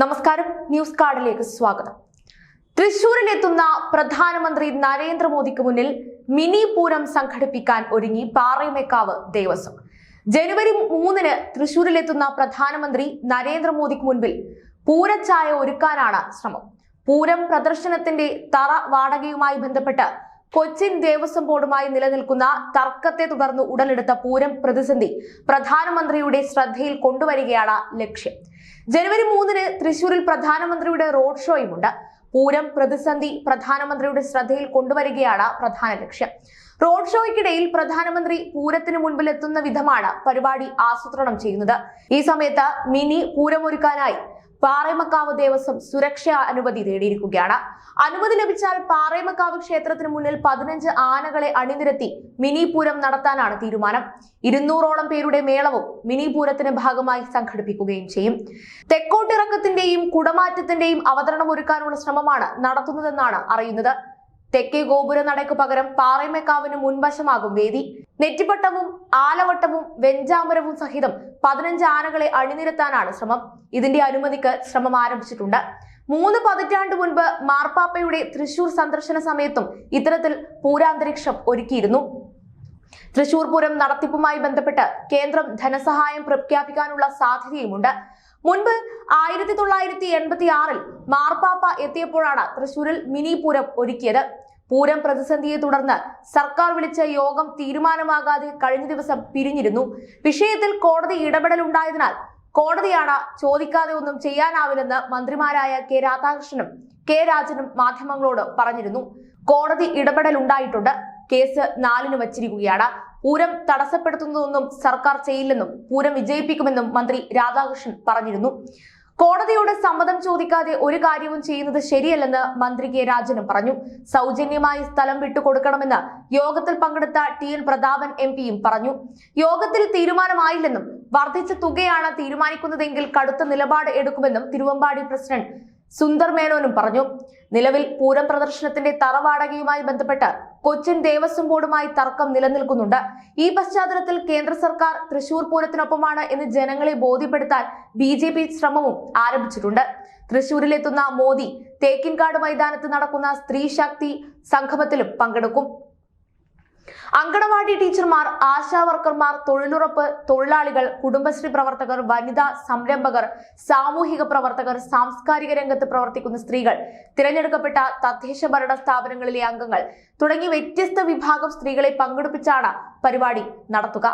നമസ്കാരം. ന്യൂസ് കാർഡിലേക്ക് സ്വാഗതം. തൃശൂരിലെത്തുന്ന പ്രധാനമന്ത്രി നരേന്ദ്രമോദിക്ക് മുന്നിൽ മിനി പൂരം സംഘടിപ്പിക്കാൻ ഒരുങ്ങി പാറയമേക്കാവ് ദേവസ്വം. ജനുവരി മൂന്നിന് തൃശൂരിലെത്തുന്ന പ്രധാനമന്ത്രി നരേന്ദ്രമോദിക്ക് മുൻപിൽ പൂരച്ചായ ഒരുക്കാനാണ് ശ്രമം. പൂരം പ്രദർശനത്തിന്റെ തറ വാടകയുമായി ബന്ധപ്പെട്ട് കൊച്ചിൻ ദേവസ്വം ബോർഡുമായി നിലനിൽക്കുന്ന തർക്കത്തെ തുടർന്ന് ഉടലെടുത്ത പൂരം പ്രതിസന്ധി പ്രധാനമന്ത്രിയുടെ ശ്രദ്ധയിൽ കൊണ്ടുവരികയാണ് ലക്ഷ്യം. ജനുവരി മൂന്നിന് തൃശൂരിൽ പ്രധാനമന്ത്രിയുടെ റോഡ് ഷോയുമുണ്ട്. പൂരം പ്രതിസന്ധി പ്രധാനമന്ത്രിയുടെ ശ്രദ്ധയിൽ കൊണ്ടുവരികയാണ് പ്രധാന ലക്ഷ്യം. റോഡ് ഷോയ്ക്കിടയിൽ പ്രധാനമന്ത്രി പൂരത്തിന് മുൻപിൽ എത്തുന്ന വിധമാണ് പരിപാടി ആസൂത്രണം ചെയ്യുന്നത്. ഈ സമയത്ത് മിനി പൂരമൊരുക്കാനായി പാറേമക്കാവ് ദേവസ്വം സുരക്ഷാ അനുമതി നേടിയിരിക്കുകയാണ് അനുമതി ലഭിച്ചാൽ പാറേമക്കാവ് ക്ഷേത്രത്തിന് മുന്നിൽ പതിനഞ്ച് ആനകളെ അണിനിരത്തി മിനിപൂരം നടത്താനാണ് തീരുമാനം. ഇരുന്നൂറോളം പേരുടെ മേളവും മിനിപൂരത്തിന് ഭാഗമായി സംഘടിപ്പിക്കുകയും ചെയ്യും. തെക്കോട്ടിറക്കത്തിന്റെയും കുടമാറ്റത്തിന്റെയും അവതരണം ഒരുക്കാനുള്ള ശ്രമമാണ് നടത്തുന്നതെന്നാണ് അറിയുന്നത്. തെക്കേ ഗോപുര നടയ്ക്ക് പകരം പാറയമേക്കാവിന് മുൻവശമാകും വേദി. നെറ്റിപ്പട്ടവും ആലവട്ടവും വെഞ്ചാമരവും സഹിതം പതിനഞ്ച് ആനകളെ അണിനിരത്താനാണ് ശ്രമം. ഇതിന്റെ അനുമതിക്ക് ശ്രമം ആരംഭിച്ചിട്ടുണ്ട്. മൂന്ന് പതിറ്റാണ്ട് മുൻപ് മാർപ്പാപ്പയുടെ തൃശൂർ സന്ദർശന സമയത്തും ഇത്തരത്തിൽ പൂരാന്തരീക്ഷം ഒരുക്കിയിരുന്നു. തൃശൂർ പൂരം നടത്തിപ്പുമായി ബന്ധപ്പെട്ട് കേന്ദ്രം ധനസഹായം പ്രഖ്യാപിക്കാനുള്ള സാധ്യതയുമുണ്ട്. മുൻപ് ആയിരത്തി തൊള്ളായിരത്തി എൺപത്തി ആറിൽ മാർപ്പാപ്പ എത്തിയപ്പോഴാണ് തൃശൂരിൽ മിനി പൂരം ഒരുക്കിയത്. പൂരം പ്രതിസന്ധിയെ തുടർന്ന് സർക്കാർ വിളിച്ച യോഗം തീരുമാനമാകാതെ കഴിഞ്ഞ ദിവസം പിരിഞ്ഞിരുന്നു. വിഷയത്തിൽ കോടതി ഇടപെടൽ ഉണ്ടായതിനാൽ കോടതിയാണ് ചോദിക്കാതെ ഒന്നും ചെയ്യാനാവില്ലെന്ന് മന്ത്രിമാരായ കെ രാധാകൃഷ്ണനും കെ രാജനും മാധ്യമങ്ങളോട് പറഞ്ഞിരുന്നു. കോടതി ഇടപെടൽ ഉണ്ടായിട്ടുണ്ട് കേസ് നാലിന് വച്ചിരിക്കുകയാണ്. പൂരം തടസ്സപ്പെടുത്തുന്നതൊന്നും സർക്കാർ ചെയ്യില്ലെന്നും പൂരം വിജയിപ്പിക്കുമെന്നും മന്ത്രി രാധാകൃഷ്ണൻ പറഞ്ഞിരുന്നു. കോടതിയോട് സമ്മതം ചോദിക്കാതെ ഒരു കാര്യവും ചെയ്യുന്നത് ശരിയല്ലെന്ന് മന്ത്രി കെ രാജനും പറഞ്ഞു. സൗജന്യമായി സ്ഥലം വിട്ടുകൊടുക്കണമെന്ന് യോഗത്തിൽ പങ്കെടുത്ത ടി എൻ പ്രതാപൻ എം പിയും പറഞ്ഞു. യോഗത്തിൽ തീരുമാനമായില്ലെന്നും വർദ്ധിച്ച തുകയാണ് തീരുമാനിക്കുന്നതെങ്കിൽ കടുത്ത നിലപാട് എടുക്കുമെന്നും തിരുവമ്പാടി പ്രസിഡന്റ് സുന്ദർ മേനോനും പറഞ്ഞു. നിലവിൽ പൂരം പ്രദർശനത്തിന്റെ തറവാടകയുമായി ബന്ധപ്പെട്ട് കൊച്ചിൻ ദേവസ്വം ബോർഡുമായി തർക്കം നിലനിൽക്കുന്നുണ്ട്. ഈ പശ്ചാത്തലത്തിൽ കേന്ദ്ര സർക്കാർ തൃശൂർ പൂരത്തിനൊപ്പമാണ് എന്ന് ജനങ്ങളെ ബോധ്യപ്പെടുത്താൻ ബി ശ്രമവും ആരംഭിച്ചിട്ടുണ്ട്. തൃശൂരിലെത്തുന്ന മോദി തേക്കിൻകാട് മൈതാനത്ത് നടക്കുന്ന സ്ത്രീ ശക്തി സംഗമത്തിലും പങ്കെടുക്കും. അങ്കണവാടി ടീച്ചർമാർ ആശാ വർക്കർമാർ തൊഴിലുറപ്പ് തൊഴിലാളികൾ കുടുംബശ്രീ പ്രവർത്തകർ വനിതാ സംരംഭകർ സാമൂഹിക പ്രവർത്തകർ സാംസ്കാരിക രംഗത്ത് പ്രവർത്തിക്കുന്ന സ്ത്രീകൾ തിരഞ്ഞെടുക്കപ്പെട്ട തദ്ദേശ ഭരണ സ്ഥാപനങ്ങളിലെ അംഗങ്ങൾ തുടങ്ങി വ്യത്യസ്ത വിഭാഗം സ്ത്രീകളെ പങ്കെടുപ്പിച്ചാണ് പരിപാടി നടത്തുക.